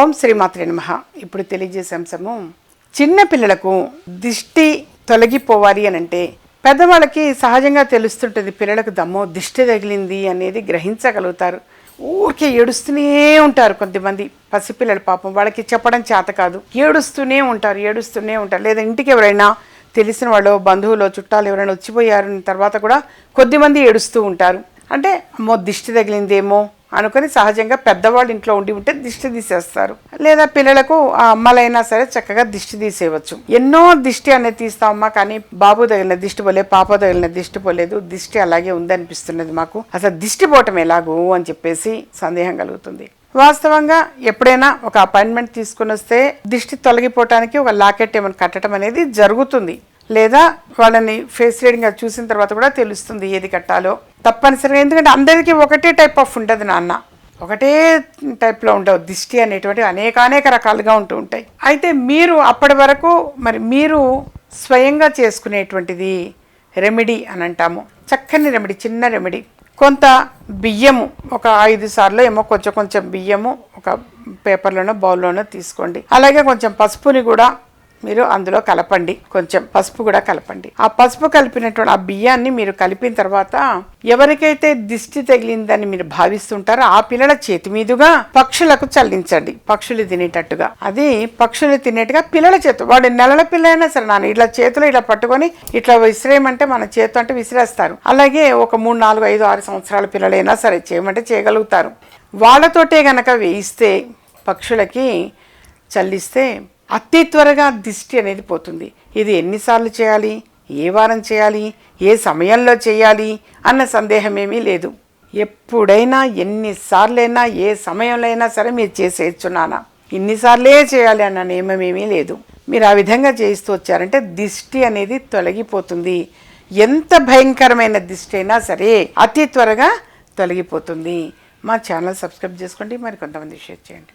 ఓం శ్రీమాత్రి నమ. ఇప్పుడు తెలియజేసే అంశము చిన్నపిల్లలకు దిష్టి తొలగిపోవాలి అని అంటే పెద్దవాళ్ళకి సహజంగా తెలుస్తుంటుంది పిల్లలకు దమ్మో దిష్టి తగిలింది అనేది గ్రహించగలుగుతారు. ఊరికే ఏడుస్తూనే ఉంటారు కొంతమంది పసిపిల్లలు పాపం. వాళ్ళకి చెప్పడం చేత కాదు. ఏడుస్తూనే ఉంటారు ఏడుస్తూనే ఉంటారు. లేదా ఇంటికి ఎవరైనా తెలిసిన వాళ్ళు బంధువులు చుట్టాలు ఎవరైనా వచ్చిపోయారు తర్వాత కూడా కొద్దిమంది ఏడుస్తూ ఉంటారు. అంటే అమ్మో దిష్టి తగిలిందేమో అనుకొని సహజంగా పెద్దవాళ్ళు ఇంట్లో ఉండి ఉంటే దిష్టి తీసేస్తారు. లేదా పిల్లలకు ఆ అమ్మలైనా సరే చక్కగా దిష్టి తీసేయవచ్చు. ఎన్నో దిష్టి అనేది తీస్తామమ్మా కానీ బాబు తగిలిన దిష్టి పోలే పాప తగిలిన దిష్టి పోలేదు దిష్టి అలాగే ఉందనిపిస్తున్నది మాకు. అసలు దిష్టి పోవటం ఎలాగూ అని చెప్పేసి సందేహం కలుగుతుంది. వాస్తవంగా ఎప్పుడైనా ఒక అపాయింట్మెంట్ తీసుకుని వస్తే దిష్టి తొలగిపోవటానికి ఒక లాకెట్ ఏమైనా కట్టడం అనేది జరుగుతుంది. లేదా వాళ్ళని ఫేస్ రీడింగ్ అది చూసిన తర్వాత కూడా తెలుస్తుంది ఏది కట్టాలో. తప్పనిసరిగా. ఎందుకంటే అందరికీ ఒకటే టైప్ ఆఫ్ ఉంటుంది నాన్న. ఒకటే టైప్లో ఉండవు. దిష్టి అనేటువంటి అనేక అనేక రకాలుగా ఉంటూ ఉంటాయి. అయితే మీరు అప్పటి వరకు మరి మీరు స్వయంగా చేసుకునేటువంటిది రెమెడీ అని అంటాము. చక్కని రెమెడీ చిన్న రెమెడీ. కొంత బియ్యము ఒక ఐదు సార్లు ఏమో కొంచెం కొంచెం బియ్యము ఒక పేపర్లోనో బౌల్లోనో తీసుకోండి. అలాగే కొంచెం పసుపుని కూడా మీరు అందులో కలపండి. కొంచెం పసుపు కూడా కలపండి. ఆ పసుపు కలిపినటువంటి ఆ బియ్యాన్ని మీరు కలిపిన తర్వాత ఎవరికైతే దిష్టి తగిలిందని మీరు భావిస్తుంటారో ఆ పిల్లల చేతి మీదుగా పక్షులకు చల్లించండి. పక్షులు తినేటట్టుగా. అది పక్షులు తినేట్టుగా పిల్లల చేతు వాడు నెలల పిల్ల అయినా సరే నాన్న ఇట్లా చేతులు ఇలా పట్టుకొని ఇట్లా విసిరేయమంటే మన చేతు అంటే విసిరేస్తారు. అలాగే ఒక మూడు నాలుగు ఐదు ఆరు సంవత్సరాల పిల్లలైనా సరే చేయమంటే చేయగలుగుతారు. వాళ్ళతోటే గనక వేయిస్తే పక్షులకి చల్లిస్తే అతి త్వరగా దిష్టి అనేది పోతుంది. ఇది ఎన్నిసార్లు చేయాలి? ఏ వారం చేయాలి? ఏ సమయంలో చేయాలి? అన్న సందేహమేమీ లేదు. ఎప్పుడైనా ఎన్నిసార్లైనా ఏ సమయంలో అయినా సరే మీరు చేసేయచ్చు నాన్న. ఇన్నిసార్లే చేయాలి అన్న నియమం ఏమీ లేదు. మీరు ఆ విధంగా చేయిస్తూ వచ్చారంటే దిష్టి అనేది తొలగిపోతుంది. ఎంత భయంకరమైన దిష్టి అయినా సరే అతి త్వరగా తొలగిపోతుంది. మా ఛానల్ సబ్స్క్రైబ్ చేసుకోండి. మరి కొంతమంది షేర్ చేయండి.